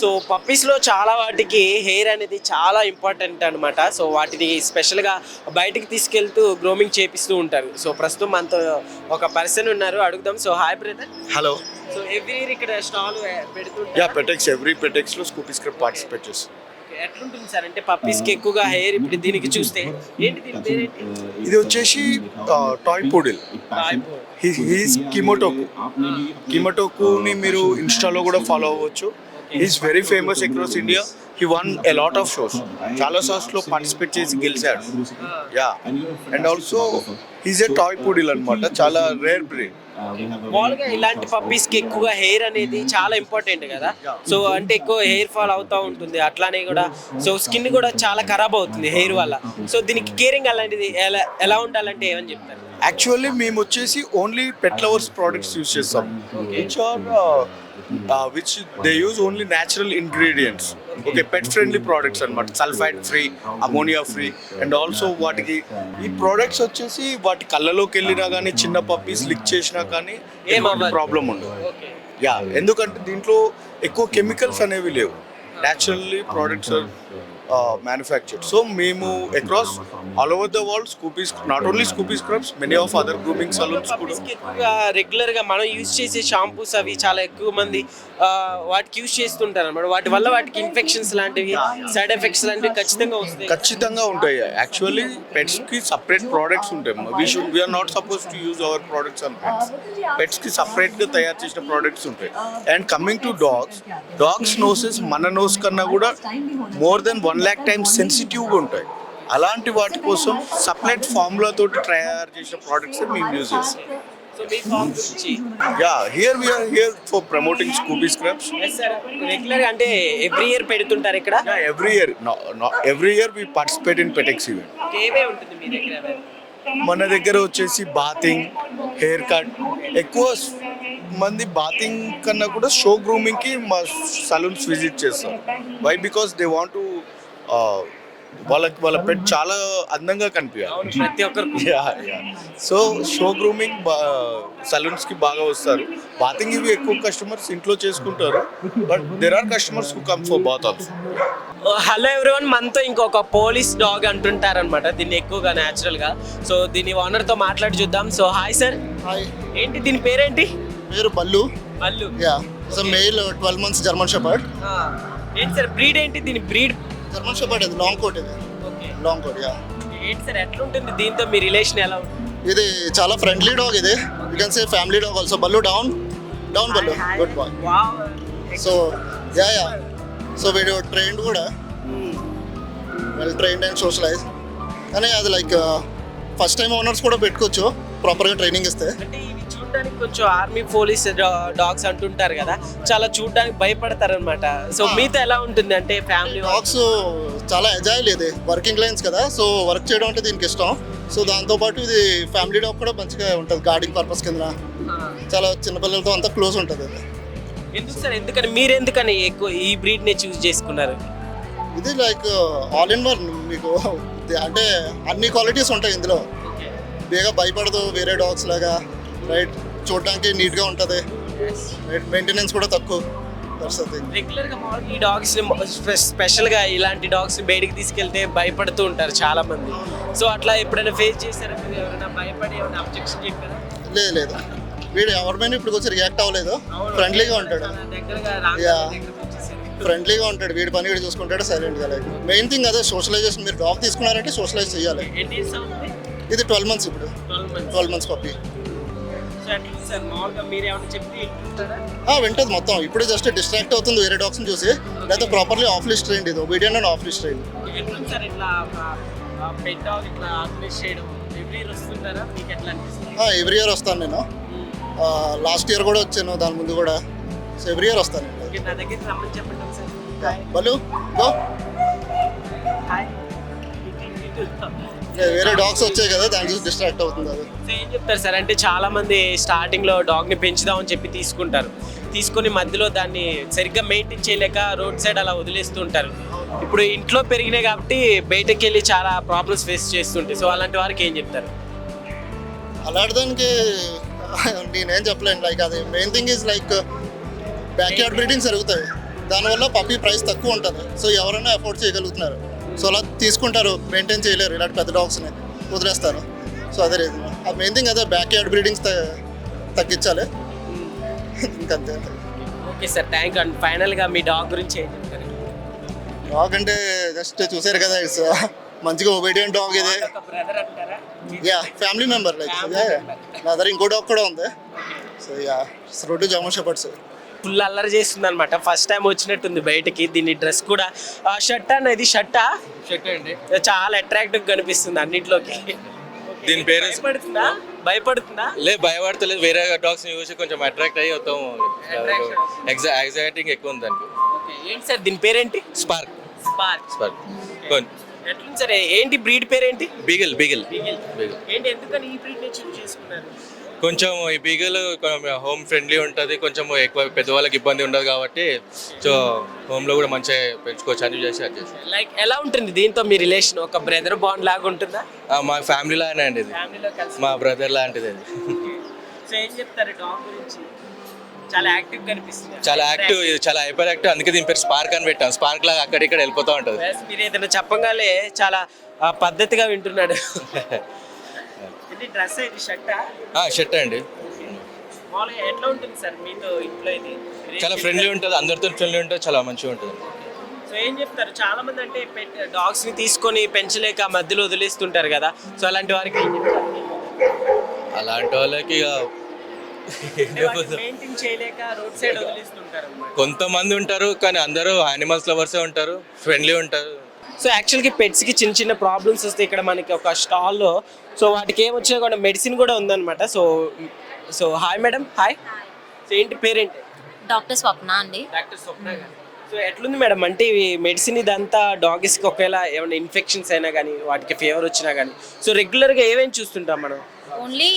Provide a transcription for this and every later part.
So పప్పీస్లో చాలా వాటికి hair అనేది చాలా ఇంపార్టెంట్ అనమాట సో వాటిని స్పెషల్గా బయటికి తీసుకెళ్తూ గ్రోమింగ్ చేపిస్తూ ఉంటారు. సో ప్రస్తుతం మనతో ఒక పర్సన్ ఉన్నారు. అడుగుదాం. So hi brother hello so every year ఇక్కడ స్టాల్ యా పెటెక్స్ ఎవ్రీ పెటెక్స్లో స్కూపీ స్క్రిప్ట్ పార్టిసిపేట్ చేస్తాం ఎట్లుంటుంది సార్ అంటే పప్పీస్కి ఎక్కువగా హెయిర్ ఇప్పుడు దీనికి చూస్తే ఏంటి దీని పేరేంటి? ఇది వచ్చేసి టాయ్ పూడిల్ హీస్ కిమోటోకు కిమోటోకుని మీరు ఇన్స్టాలో కూడా ఫాలో అవ్వచ్చు. Is very famous across India he won a lot of shows చాలా షోస్లో పార్టిసిపేట్ చేసి గెలిచాడు. Yeah and also he's a toy poodle అనమాట చాలా రేర్ బ్రీడ్ మామూలుగా ఇలాంటి పప్పీస్కి ఎక్కువగా హెయిర్ అనేది చాలా ఇంపార్టెంట్ కదా. సో అంటే ఎక్కువ హెయిర్ ఫాల్ అవుతూ ఉంటుంది. అట్లానే కూడా సో స్కిన్ కూడా చాలా ఖరాబ్ అవుతుంది హెయిర్ వల్ల. సో దీనికి కేరింగ్ అలాంటిది ఎలా ఎలా ఉండాలంటే ఏమని చెప్తారు? యాక్చువల్లీ మేము వచ్చేసి only pet lovers products use చేస్తాం. Which are which they use only natural ingredients okay pet friendly products అనమాట sulphide free ammonia free and also వాటికి ఈ ప్రోడక్ట్స్ వచ్చేసి వాటి కళ్ళలోకి వెళ్ళినా కానీ చిన్న పప్పీస్ లిక్ చేసినా కానీ. ప్రాబ్లం ఉండదు. యా ఎందుకంటే దీంట్లో ఎక్కువ కెమికల్స్ అనేవి లేవు. న్యాచురల్లీ ప్రోడక్ట్స్ మ్యానుఫ్యాక్చర్డ్ సో మేము across all over the world Scoopy's not only Scoopy scrubs many of other grooming salons కూడా. పప్పీస్కి ఎక్కువగా రెగ్యులర్గా మనం యూజ్ చేసే షాంపూస్ అవి చాలా ఎక్కువ మంది వాటికి యూజ్ చేస్తుంటారు అనమాట వాటి వల్ల వాటికి ఇన్ఫెక్షన్స్ లాంటివి సైడ్ ఎఫెక్ట్స్ లాంటివి ఖచ్చితంగా వస్తాయి. ఖచ్చితంగా ఉంటాయి. యాక్చువల్లీ పెట్స్కి సపరేట్ ప్రోడక్ట్స్ ఉంటాయి. We should we're not suppose to use our products and pets పెట్స్కి సపరేట్గా తయారు చేసిన ప్రోడక్ట్స్ ఉంటాయి. And coming to dogs dogs noses మన నోస్ కన్నా కూడా more than one lakh times సెన్సిటివ్గా ఉంటాయి. అలాంటి వాటి కోసం సపరేట్ ఫార్ములా తోటి తయారు చేసిన ప్రోడక్ట్స్ మేము యూజ్ చేస్తాం. Yeah here we're here for promoting Scooby scrubs regular అంటే ఎవ్రీ ఇయర్ పెడుతుంటారు ఇక్కడ? Every year every year we participate in Petex event ఏవే ఉంటుంది మీ దగ్గర? మన దగ్గర వచ్చేసి బాతింగ్ హెయిర్ కట్ ఎక్కువ మంది బాతింగ్ కన్నా కూడా షో గ్రూమింగ్కి మా సలూన్స్ విజిట్ చేస్తాం why because they want to వాళ్ళకి వాళ్ళ పెట్ చాలా అందంగా కనిపించాలి ప్రతి ఒక్కరికి. సో షో గ్రూమింగ్ బా సలూన్స్కి బాగా వస్తారు. బాతింగ్ ఇవి ఎక్కువ కస్టమర్స్ ఇంట్లో చేసుకుంటారు. But there are customers who come for bath also hello everyone మనతో ఇంకొక పోలీస్ డాగ్ అంటుంటారనమాట దీన్ని ఎక్కువగా న్యాచురల్గా. సో దీని ఓనర్తో మాట్లాడి చూద్దాం. సో హాయ్ సార్ హాయ్ ఏంటి? దీని పేరేంటి? పేరు Ballu. Allu yeah it's male twelve months German shepherd ఏంటి సార్ బ్రీడ్ ఏంటి? దీని బ్రీడ్ జర్మన్ షెపర్డ్ ఇది లాంగ్ కోట్ ఇది లాంగ్ కోట్ యా ఏంటి సార్ ఎట్లా ఉంటుంది దీంతో మీ రిలేషన్ ఎలా ఉంటుంది? ఇది చాలా ఫ్రెండ్లీ డాగ్ ఇది. You can say family dog also Ballu down down Ballu good boy so yeah yeah so వీడు ట్రైన్డ్ కూడా. వెల్ ట్రైన్డ్ అండ్ సోషలైజ్ కానీ అది లైక్ ఫస్ట్ టైం ఓనర్స్ కూడా పెట్టుకోవచ్చు. ప్రాపర్గా ట్రైనింగ్ ఇస్తే. చూడడానికి కొంచెం ఆర్మీ పోలీస్ డాగ్స్ అంటుంటారు కదా చాలా చూడడానికి భయపడతారు అనమాట సో మీతో ఎలా ఉంటుంది అంటే ఫ్యామిలీ డాగ్స్ చాలా ఎజాయిల్ ఇది వర్కింగ్ లైన్స్ కదా. సో వర్క్ చేయడం అంటే దీనికి ఇష్టం. సో దాంతోపాటు ఇది ఫ్యామిలీ డాగ్ కూడా మంచిగా ఉంటుంది గార్డింగ్ పర్పస్ కింద. చాలా చిన్నపిల్లలతో అంతా క్లోజ్ ఉంటుంది ఇది ఎందుకు సార్? ఎందుకని మీరు ఎందుకని ఎక్కువ ఈ బ్రీడ్ని చూస్ చేసుకున్నారు? ఇది లైక్ ఆల్ ఇన్ వన్ మీకు. అంటే అన్ని క్వాలిటీస్ ఉంటాయి ఇందులో. బేగా భయపడదు వేరే డాగ్స్ లాగా రైట్ చూడడానికి నీట్గా ఉంటుంది. మెయింటెనెన్స్ కూడా తక్కువ దట్స్ థింగ్ రెగ్యులర్గా మామూలుగా ఈ డాగ్స్ స్పెషల్గా ఇలాంటి డాగ్స్ బయటికి తీసుకెళ్తే భయపడుతూ ఉంటారు చాలా మంది సో అట్లా ఎప్పుడైనా ఫేస్ చేశారా మీరు? ఎవరైనా భయపడి ఏమైనా అబ్జెక్షన్ చెప్పారా? లేదు లేదు. వీడు ఎవరి మీద ఇప్పుడు వచ్చి రియాక్ట్ అవ్వలేదు. ఫ్రెండ్లీగా ఉంటాడు. ఫ్రెండ్లీగా ఉంటాడు. వీడి పని వీడు చూసుకుంటాడు సైలెంట్గా లైక్ మెయిన్ థింగ్ అదే సోషలైజేషన్ మీరు డాగ్ తీసుకున్నారంటే సోషలైజ్ చేయాలి. ఇది ట్వెల్వ్ మంత్స్ ఇప్పుడు. ట్వెల్వ్ మంత్స్ పప్పి సార్ మామూలుగా మీరు ఏమైనా చెప్తే వింటుంటారా? వింటది మొత్తం. ఇప్పుడు జస్ట్ డిస్ట్రాక్ట్ అవుతుంది వేరే డాగ్స్ని చూసి. లేకపోతే ప్రాపర్లీ ఆఫ్ లిస్ట్ ట్రైన్ ఇది. Obedience and off leash train ఎట్లా సార్ ఇట్లా పెట్ డాగ్ ఇట్లా ఆర్గనైజ్ చేయడం? ఎవ్రీ ఇయర్ వస్తుంటారా? మీకు ఎట్లా అనిపిస్తుంది? ఎవ్రీ ఇయర్ వస్తాను నేను. లాస్ట్ ఇయర్ కూడా వచ్చాను దాని ముందు కూడా. సో ఎవ్రీ ఇయర్ వస్తాను నా రమ్మని చెప్పండి సార్. బలు గో హాయ్ వేరే డాగ్స్ వచ్చాయి కదా దాని చూసి డిస్ట్రాక్ట్ అవుతుంది అది. ఏం చెప్తారు సార్? అంటే చాలా మంది స్టార్టింగ్లో డాగ్ని పెంచుదామని చెప్పి తీసుకుంటారు. తీసుకొని మధ్యలో దాన్ని సరిగ్గా మెయింటైన్ చేయలేక రోడ్ సైడ్ అలా వదిలేస్తుంటారు. ఇప్పుడు ఇంట్లో పెరిగినాయి కాబట్టి బయటకు వెళ్ళి చాలా ప్రాబ్లమ్స్ ఫేస్ చేస్తుంటాయి. సో అలాంటి వారికి ఏం చెప్తారు? అలాంటి దానికి నేనేం చెప్పలేను. లైక్ అది main thing is like backyard breedings జరుగుతాయి. దానివల్ల పప్పీ ప్రైస్ తక్కువ ఉంటుంది. సో ఎవరైనా అఫోర్డ్ చేయగలుగుతున్నారు. సో అలా తీసుకుంటారు మెయింటైన్ చేయలేరు. ఇలాంటి పెద్ద డాగ్స్ని వదిలేస్తారు. సో అదే రీజన్ ఆ మెయిన్ థింగ్ అదే బ్యాక్ యార్డ్ బ్రీడింగ్స్ తగ్గించాలి. ఇంకంతే ఓకే సార్ థ్యాంక్ అండ్ ఫైనల్గా మీ డాగ్ గురించి ఏం చెప్తారు? డాగ్ అంటే జస్ట్ చూసారు కదా ఇట్స్ మంచిగా ఒబీడియంట్ డాగ్ ఇది. యా ఫ్యామిలీ మెంబర్ లైక్ నా దగ్గర ఇంకో డాగ్ కూడా ఉంది. సో యా రెండు జమా షెపర్డ్స్ ఫుల్ అల్లరి చేస్తుంది అనమాట ఫస్ట్ టైం వచ్చినట్టుంది బయటికి. దీని డ్రెస్ కూడా షర్ట్ అనేది షర్టా? షర్ట్ అండి. చాలా అట్రాక్టివ్ కనిపిస్తుంది అన్నిట్లోకి. దీని పేరు భయపడుతుందా? భయపడుతుందా? లే భయపడతలేదు. వేరే డాగ్స్ చూసి కొంచెం అట్రాక్ట్ అయ్యి వస్తాం Attraction. ఎగ్జా ఎగ్జైటింగ్ ఎక్కువ ఉంది దానికి ఓకే ఏంటి సార్? దీని పేరేంటి? స్పార్క్ స్పార్క్ స్పార్క్ ఎట్లుంది సార్? ఏంటి బ్రీడ్ పేరేంటి? బీగల్ బీగల్ బీగిల్ బీగల్ ఏంటి ఎందుకని ఈ బ్రీడ్ని చూస్ చేసుకున్నారు? కొంచెం ఈ బీగల్ హోమ్ ఫ్రెండ్లీ ఉంటుంది కొంచెం ఎక్కువ పెద్దవాళ్ళకి ఇబ్బంది ఉండదు కాబట్టి సో హోమ్లో కూడా మంచిగా పెంచుకోవచ్చు అని చేసి అది చేసి లైక్ ఎలా ఉంటుంది దీంతో మీ రిలేషన్ ఒక బ్రదర్ బాండ్ లాగా ఉంటుందా? మా ఫ్యామిలీ లానే అండి ఇది. మా బ్రదర్ లాంటిది అది. సో ఏం చెప్తారు డాగ్ గురించి? చాలా యాక్టివ్ కనిపిస్తుంది. చాలా యాక్టివ్ ఇది చాలా హైపర్ యాక్టివ్ అందుకే దీని పేరు స్పార్క్ అని పెట్టాం స్పార్క్ లాగా అక్కడిక్కడ వెళ్ళిపోతూ ఉంటుంది. మీరు ఏదైనా చెప్పగానే చాలా పద్ధతిగా వింటున్నాడు. ఇది డ్రెస్ ఇది షర్టా? షర్ట్ అండి. మామూలుగా ఎట్లా ఉంటుంది సార్ మీతో ఇంట్లో ఇది? చాలా ఫ్రెండ్లీ ఉంటుంది అందరితో ఫ్రెండ్లీ ఉంటుంది చాలా మంచిగా ఉంటుంది. సో ఏం చెప్తారు? చాలా మంది అంటే డాగ్స్ని తీసుకొని పెంచలేక మధ్యలో వదిలేస్తుంటారు కదా. సో అలాంటి వారికి ఏం చెప్తారు? అలాంటి వాళ్ళకి ఇక మెయింటైన్ చేయలేక రోడ్ సైడ్ వదిలేస్తుంటారు అన్నమాట. కొంతమంది ఉంటారు కానీ అందరూ యానిమల్స్ లవర్సే ఉంటారు ఫ్రెండ్లీ ఉంటారు. సో యాక్చువల్గా పెట్స్కి చిన్న చిన్న ప్రాబ్లమ్స్ వస్తే ఇక్కడ మనకి ఒక స్టాల్లో సో వాటికి ఏం వచ్చినా కూడా మెడిసిన్ కూడా ఉందన్నమాట. So so hi madam hi so ఏంటి పేరేంటి? డాక్టర్ స్వప్న అండి. డాక్టర్ స్వప్న సో ఎట్లుంది మేడం అంటే ఇవి మెడిసిన్ ఇదంతా డాగిస్కి ఒకవేళ ఏమైనా ఇన్ఫెక్షన్స్ అయినా కానీ వాటికి ఫీవర్ వచ్చినా కానీ సో రెగ్యులర్గా ఏమేమి చూస్తుంటాం మనం? ఓన్లీ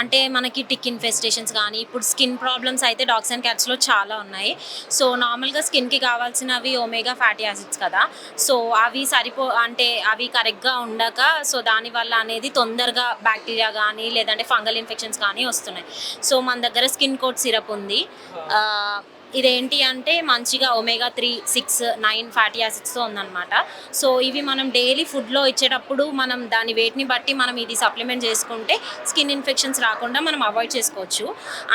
అంటే మనకి టిక్ ఇన్ఫెస్టేషన్స్ కానీ ఇప్పుడు స్కిన్ ప్రాబ్లమ్స్ అయితే డాగ్స్ అండ్ క్యాట్స్లో చాలా ఉన్నాయి. సో నార్మల్గా స్కిన్కి కావాల్సినవి ఒమేగా ఫ్యాటీ యాసిడ్స్ కదా. సో అవి సరిపో అంటే అవి కరెక్ట్గా ఉండక సో దానివల్ల అనేది తొందరగా బ్యాక్టీరియా కానీ లేదంటే ఫంగల్ ఇన్ఫెక్షన్స్ కానీ వస్తున్నాయి. సో మన దగ్గర స్కిన్ కోట్ సిరప్ ఉంది. ఇదేంటి అంటే మంచిగా omega three six nine fatty యాసిడ్స్తో ఉందన్నమాట. సో ఇవి మనం డైలీ ఫుడ్లో ఇచ్చేటప్పుడు మనం దాని వెయిట్ని బట్టి మనం ఇది సప్లిమెంట్ చేసుకుంటే స్కిన్ ఇన్ఫెక్షన్స్ రాకుండా మనం అవాయిడ్ చేసుకోవచ్చు.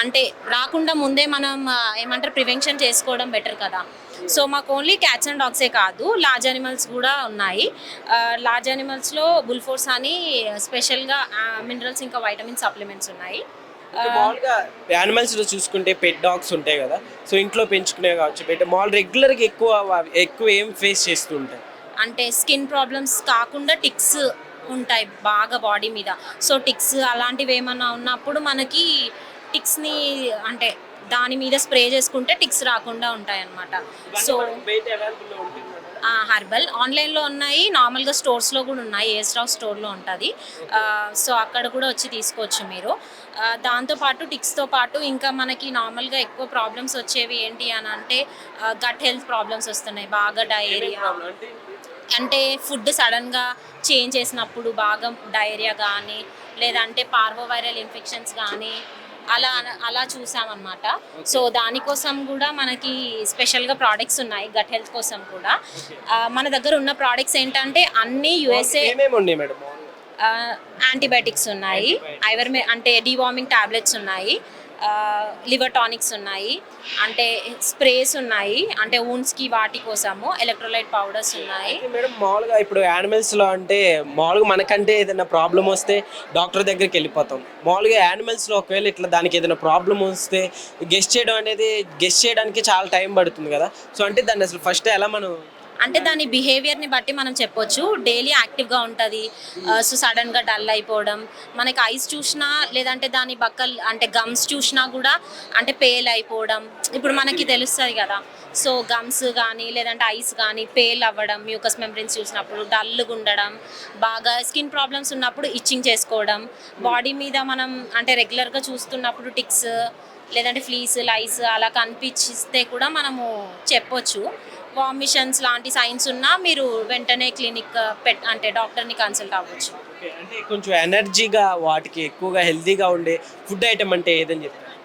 అంటే రాకుండా ముందే మనం ఏమంటారు ప్రివెన్షన్ చేసుకోవడం బెటర్ కదా. సో మాకు ఓన్లీ క్యాట్స్ అండ్ డాగ్సే కాదు లార్జ్ అనిమల్స్ కూడా ఉన్నాయి. లార్జ్ అనిమల్స్లో బుల్ఫోర్స్ అని స్పెషల్గా మినరల్స్ ఇంకా వైటమిన్ సప్లిమెంట్స్ ఉన్నాయి. యానిమల్స్లో చూసుకుంటే పెట్ డాగ్స్ ఉంటాయి కదా. సో ఇంట్లో పెంచుకునే కావచ్చు పెట్ మామూలు రెగ్యులర్గా ఎక్కువ ఎక్కువ ఏం ఫేస్ చేస్తూ ఉంటాయి? అంటే స్కిన్ ప్రాబ్లమ్స్ కాకుండా టిక్స్ ఉంటాయి బాగా బాడీ మీద. సో టిక్స్ అలాంటివి ఏమన్నా ఉన్నప్పుడు మనకి టిక్స్ని అంటే దాని మీద స్ప్రే చేసుకుంటే టిక్స్ రాకుండా ఉంటాయి అన్నమాట సో హర్బల్ ఆన్లైన్లో ఉన్నాయి నార్మల్గా స్టోర్స్లో కూడా ఉన్నాయి ఏ స్టాక్ స్టోర్లో ఉంటుంది. సో అక్కడ కూడా వచ్చి తీసుకోవచ్చు మీరు. దాంతోపాటు టిక్స్తో పాటు ఇంకా మనకి నార్మల్గా ఎక్కువ ప్రాబ్లమ్స్ వచ్చేవి ఏంటి అని అంటే గట్ హెల్త్ ప్రాబ్లమ్స్ వస్తున్నాయి బాగా డయేరియా. అంటే? అంటే ఫుడ్ సడన్గా చేంజ్ చేసినప్పుడు బాగా డయేరియా కానీ లేదంటే పార్వోవైరల్ ఇన్ఫెక్షన్స్ కానీ అలా అలా చూసామన్నమాట. సో దానికోసం కూడా మనకి స్పెషల్గా ప్రోడక్ట్స్ ఉన్నాయి గట్ హెల్త్ కోసం కూడా. మన దగ్గర ఉన్న ప్రోడక్ట్స్ ఏంటంటే అన్నీ యుఎస్ఏ? యాంటీబయాటిక్స్ ఉన్నాయి ఐవర్ అంటే డివార్మింగ్ టాబ్లెట్స్ ఉన్నాయి. లివర్ టానిక్స్ ఉన్నాయి అంటే స్ప్రేస్ ఉన్నాయి అంటే ఊన్స్కి వాటి కోసము ఎలక్ట్రోలైట్ పౌడర్స్ ఉన్నాయి. మేడం మామూలుగా ఇప్పుడు యానిమల్స్లో అంటే మామూలుగా మనకంటే ఏదైనా ప్రాబ్లం వస్తే డాక్టర్ దగ్గరికి వెళ్ళిపోతాం. మామూలుగా యానిమల్స్లో ఒకవేళ ఇట్లా దానికి ఏదైనా ప్రాబ్లం వస్తే గెస్ట్ చేయడం అనేది గెస్ట్ చేయడానికి చాలా టైం పడుతుంది కదా. సో అంటే దాన్ని అసలు ఫస్ట్ ఎలా మనం అంటే దాని బిహేవియర్ని బట్టి మనం చెప్పొచ్చు. డైలీ యాక్టివ్గా ఉంటుంది. సో సడన్గా డల్ అయిపోవడం. మనకి ఐస్ చూసినా లేదంటే దాని బక్కల్ అంటే గమ్స్ చూసినా కూడా అంటే పేల్ అయిపోవడం. ఇప్పుడు మనకి తెలుస్తుంది కదా. సో గమ్స్ కానీ లేదంటే ఐస్ కానీ పేల్ అవ్వడం మ్యూకస్ మెమరీన్స్ చూసినప్పుడు డల్గా ఉండడం బాగా స్కిన్ ప్రాబ్లమ్స్ ఉన్నప్పుడు ఇచ్చింగ్ చేసుకోవడం బాడీ మీద మనం అంటే రెగ్యులర్గా చూస్తున్నప్పుడు టిక్స్ లేదంటే ఫ్లీస్ లైస్ అలా కనిపించిస్తే కూడా మనము చెప్పొచ్చు. వామిషన్స్ లాంటి సైన్స్ ఉన్నా మీరు వెంటనే క్లినిక్ పెట్ అంటే డాక్టర్ని కన్సల్ట్ అవ్వచ్చు. అంటే కొంచెం ఎనర్జీగా వాటికి ఎక్కువగా హెల్తీగా ఉండే ఫుడ్ ఐటమ్ అంటే ఏదని చెప్తారు?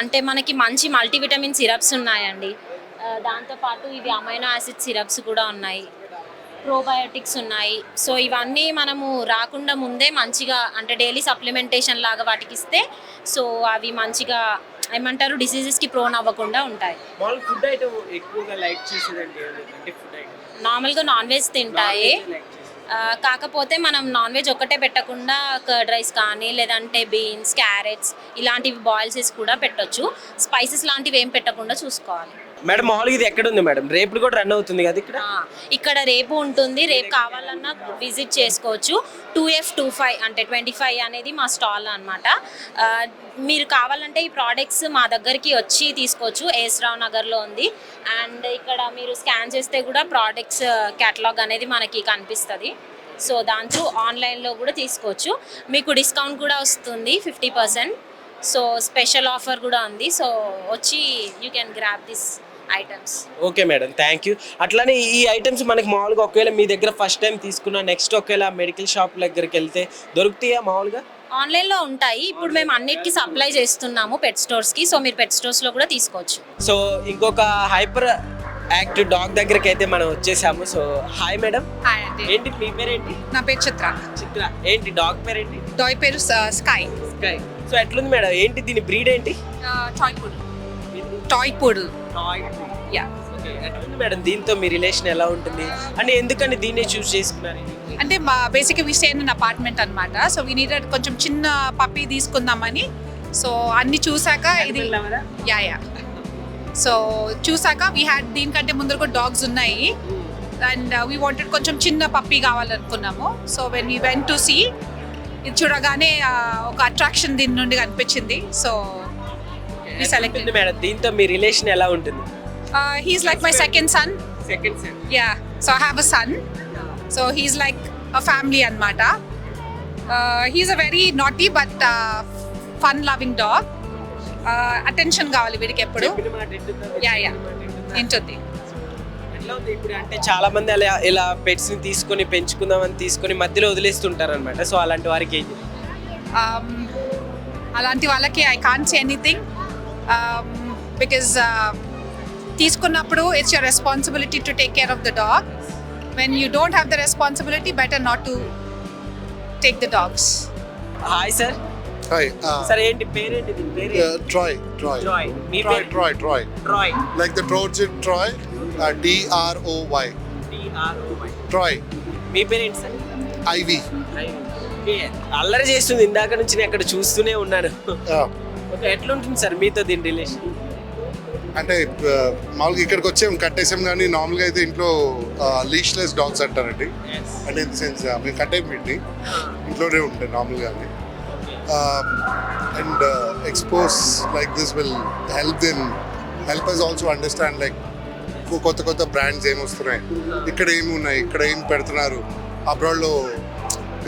అంటే మనకి మంచి మల్టీవిటమిన్ సిరప్స్ ఉన్నాయండి. దాంతోపాటు ఇవి అమైనో యాసిడ్ సిరప్స్ కూడా ఉన్నాయి. ప్రోబయోటిక్స్ ఉన్నాయి. సో ఇవన్నీ మనము రాకుండా ముందే మంచిగా అంటే డైలీ సప్లిమెంటేషన్ లాగా వాటికి ఇస్తే సో అవి మంచిగా ఏమంటారు డిసీజెస్కి ప్రోన్ అవ్వకుండా ఉంటాయి. మామూలు ఫుడ్ ఐటమ్ ఎక్కువగా లైక్ చేసేదండి అంటే ఫుడ్ ఐటమ్ నార్మల్గా నాన్ వెజ్ తింటాయి. కాకపోతే మనం నాన్ వెజ్ ఒక్కటే పెట్టకుండా కర్డ్ రైస్ కానీ లేదంటే బీన్స్ క్యారెట్స్ ఇలాంటివి బాయిల్స్ కూడా పెట్టొచ్చు. స్పైసెస్ లాంటివి ఏం పెట్టకుండా చూసుకోవాలి. మేడం మామూలుగా ఇది ఎక్కడ ఉంది మేడం? రేపు కూడా రన్ అవుతుంది కదా ఇక్కడ? ఇక్కడ రేపు ఉంటుంది. రేపు కావాలన్నా విజిట్ చేసుకోవచ్చు. టూ ఎఫ్ టూ ఫైవ్ అంటే ట్వంటీ ఫైవ్ అనేది మా స్టాల్ అనమాట మీరు కావాలంటే ఈ ప్రోడక్ట్స్ మా దగ్గరికి వచ్చి తీసుకోవచ్చు. ఏస్ రావ్ నగర్లో ఉంది. అండ్ ఇక్కడ మీరు స్కాన్ చేస్తే కూడా ప్రోడక్ట్స్ కేటలాగ్ అనేది మనకి కనిపిస్తుంది. సో దాంట్లో ఆన్లైన్లో కూడా తీసుకోవచ్చు. మీకు డిస్కౌంట్ కూడా వస్తుంది fifty percent. So special offer కూడా ఉంది. సో వచ్చి you can grab this items okay madam thank you అట్లానే ఈ ఐటమ్స్ మనకి మామూలుగా ఒకవేళ మీ దగ్గర ఫస్ట్ టైం తీసుకున్న నెక్స్ట్ ఒకవేళ మెడికల్ షాప్ దగ్గరికి వెళ్తే దొరుకుతాయా మామూలుగా? ఆన్లైన్లో ఉంటాయి. ఇప్పుడు మేము అన్నిటికీ సప్లై చేస్తున్నాము పెట్ స్టోర్స్కి సో మీరు పెట్ స్టోర్స్లో కూడా తీసుకోవచ్చు. సో ఇంకొక హైపర్ యాక్టివ్ డాగ్ దగ్గరికి అయితే మనం వచ్చేసాము. సో హాయ్ మేడం హాయ్ అండి ఏంటి మీ పేరేంటి? నా పేరు చిత్ర. చిత్ర. ఏంటి డాగ్ పేరేంటి? డాయ్ పేరు స్కై స్కై సో ఎట్లుంది మేడం ఏంటి దీని బ్రీడ్ ఏంటి? Toy poodle toy poodle. Yeah okay ఎట్లుంది మేడం దీంతో మీ రిలేషన్ ఎలా ఉంటుంది? అంటే ఎందుకని దీన్నే చూస్ చేసుకున్నారు? అంటే మా basic we stay in apartment అనమాట సో వీ నీడెడ్ కొంచెం చిన్న పప్పి తీసుకుందామని. సో అన్ని చూసాక ఇది యా యా సో చూసాక వీ హ్యాడ్ దీనికంటే ముందర కూడా డాగ్స్ ఉన్నాయి. అండ్ వీ వాంటెడ్ కొంచెం చిన్న puppy కావాలనుకున్నాము. So when we went to see ఇది చూడగానే ఆ, ఒక అట్రాక్షన్ దీని నుండి కనిపించింది. So we selected madam? దీంతో మీ రిలేషన్ ఎలా ఉంటుంది? He's like my second son second son Yeah, so I have a son. So he's like a family anmata. Uh, he's a very naughty but uh, fun-loving dog. Uh, attention కావాలి వీడికి ఎప్పుడు. Yeah yeah ఎట్లా ఉంది ఇప్పుడు? అంటే చాలా మంది అలా ఇలా పెట్స్ని తీసుకొని పెంచుకుందామని తీసుకొని మధ్యలో వదిలేస్తుంటారు అనమాట సో అలాంటి వారికి? Um, అలాంటి వాళ్ళకి I can't say anything because తీసుకున్నప్పుడు it's your responsibility to take care of the dog when you don't have the responsibility better not to take the dogs hi sir Hi, uh, sir ఏంటి పేరేంటి దీని పేరు? Troy, Troy. Troy మీ పేరు? Troy, Troy. Troy Like the Trojan Troy, uh, D R O Y. Troy, మీ పేరేంటి sir Ivy. Okay. అల్లరి చేస్తుంది. ఇందాక నుంచి నేను అక్కడ చూస్తూనే ఉన్నాను. ఓకే ఎట్లుంటుంది సార్ మీతో దీని రిలేషన్ అంటే మామూలుగా ఇక్కడికి వచ్చాం కట్టేసాం కానీ నార్మల్గా అయితే ఇంట్లో లీష్లెస్ డాగ్స్ అంటారండి. అంటే ఇన్ ది సెన్స్ మేము కట్టేం వీటిని. ఇంట్లోనే ఉంటాయి నార్మల్గా and expose like this will help then help us also understand like కొత్త కొత్త బ్రాండ్స్ ఏమి వస్తున్నాయి. ఇక్కడ ఏమి ఉన్నాయి ఇక్కడ ఏం పెడుతున్నారు. అబ్రాడ్లో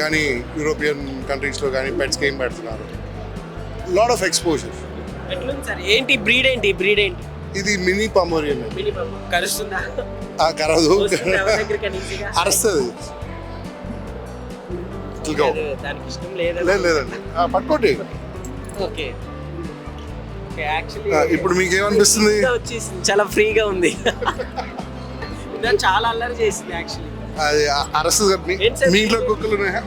కానీ యూరోపియన్ కంట్రీస్లో కానీ పెట్స్కి ఏం పెడుతున్నారు. లాడ్ ఆఫ్ ఎక్స్పోజర్ ఎట్లుంది సార్? ఏంటి బ్రీడ్ ఏంటి? బ్రీడ్ ఏంటి? ఇది మినీ పమోరియన్ కరుస్తుందా? ఆ కరదు? అరుస్తుంది. దానికి ఇష్టం లేదా? లేదు లేదండి. ఆ, పట్టుకోండి. ఓకే. ఓకే యాక్చువల్లీ ఆ, ఇప్పుడు మీకు ఏమనిపిస్తుంది వచ్చేసింది. చాలా ఫ్రీగా ఉంది. చాలా అల్లరి చేసింది యాక్చువల్లీ అది అరుస్తుంది? మీ ఇంట్లో కుక్కలు ఉన్నాయా?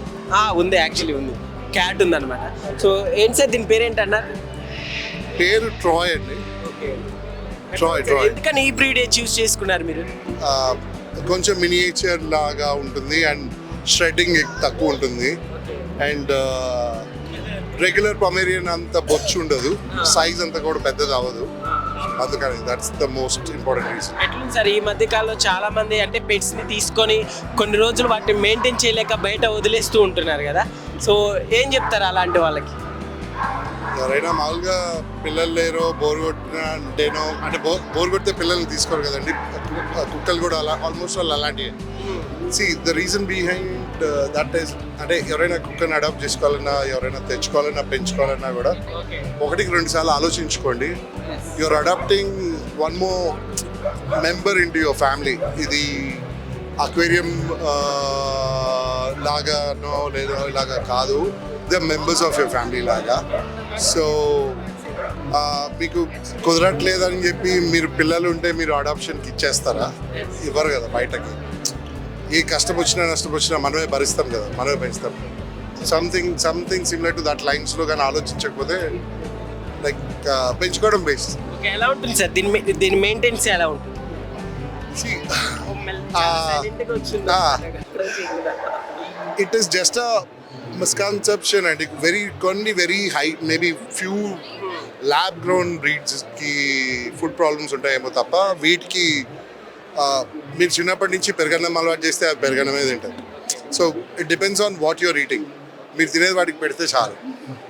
ఉంది యాక్చువల్లీ ఉంది. క్యాట్ ఉంది అనమాట సో ఏంటి సార్ దీని పేరు ఏంటన్నారు పేరు ట్రాయ్ అండి. Troy Troy. ఎందుకని ఈ బ్రీడ్ చూస్ చేసుకున్నారు మీరు? కొంచెం మినియేచర్ లాగా ఉంటుంది అండ్ షెడ్డింగ్ తక్కువ ఉంటుంది. అండ్ రెగ్యులర్ పమేరియన్ అంత బొచ్చు ఉండదు. సైజ్ అంతా కూడా పెద్దది అవ్వదు. అందుకని that's the most important reason ఎట్లుంది సార్? ఈ మధ్య కాలంలో చాలా మంది అంటే పెట్స్ని తీసుకొని కొన్ని రోజులు వాటిని మెయింటైన్ చేయలేక బయట వదిలేస్తూ ఉంటున్నారు కదా. సో ఏం చెప్తారు అలాంటి వాళ్ళకి? ఎవరైనా మామూలుగా పిల్లలు లేరో బోర్ కొట్టిన అంటేనో అంటే బోర్ బోర్ కొడితే పిల్లల్ని తీసుకోరు కదండి. కుక్కలు కూడా అలా ఆల్మోస్ట్ వాళ్ళు అలాంటివి see the reason behind that is అంటే ఎవరైనా కుక్కని అడాప్ట్ చేసుకోవాలన్నా ఎవరైనా తెచ్చుకోవాలన్నా పెంచుకోవాలన్నా కూడా ఒకటికి రెండు సార్లు ఆలోచించుకోండి. Your adopting one more member in your family ఇది అక్వేరియం లాగానో లేదో ఇలాగా కాదు. The members of your family లాగా. సో మీకు కుదరట్లేదని చెప్పి మీరు పిల్లలు ఉంటే మీరు అడాప్షన్కి ఇచ్చేస్తారా? ఇవ్వరు కదా బయటకి. ఏ కష్టం వచ్చినా నష్టం వచ్చినా మనమే భరిస్తాం కదా మనమే పెంచుతాం something something similar to that లైన్స్లో కానీ ఆలోచించకపోతే లైక్ పెంచుకోవడం బెస్ట్ ఎలా ఉంటుంది సార్? దీని మె- దీని మెయింటెనెన్స్ ఎలా ఉంటుంది? It is just a misconception and very కొన్ని very high maybe few lab ground బ్రీడ్స్కి food problems ఉంటాయేమో తప్ప వీటికి మీరు చిన్నప్పటి నుంచి పెరగన్నం అలవాటు చేస్తే అవి పెరగనమే తింటారు. So it depends on what you're eating మీరు తినేది వాటికి పెడితే చాలు.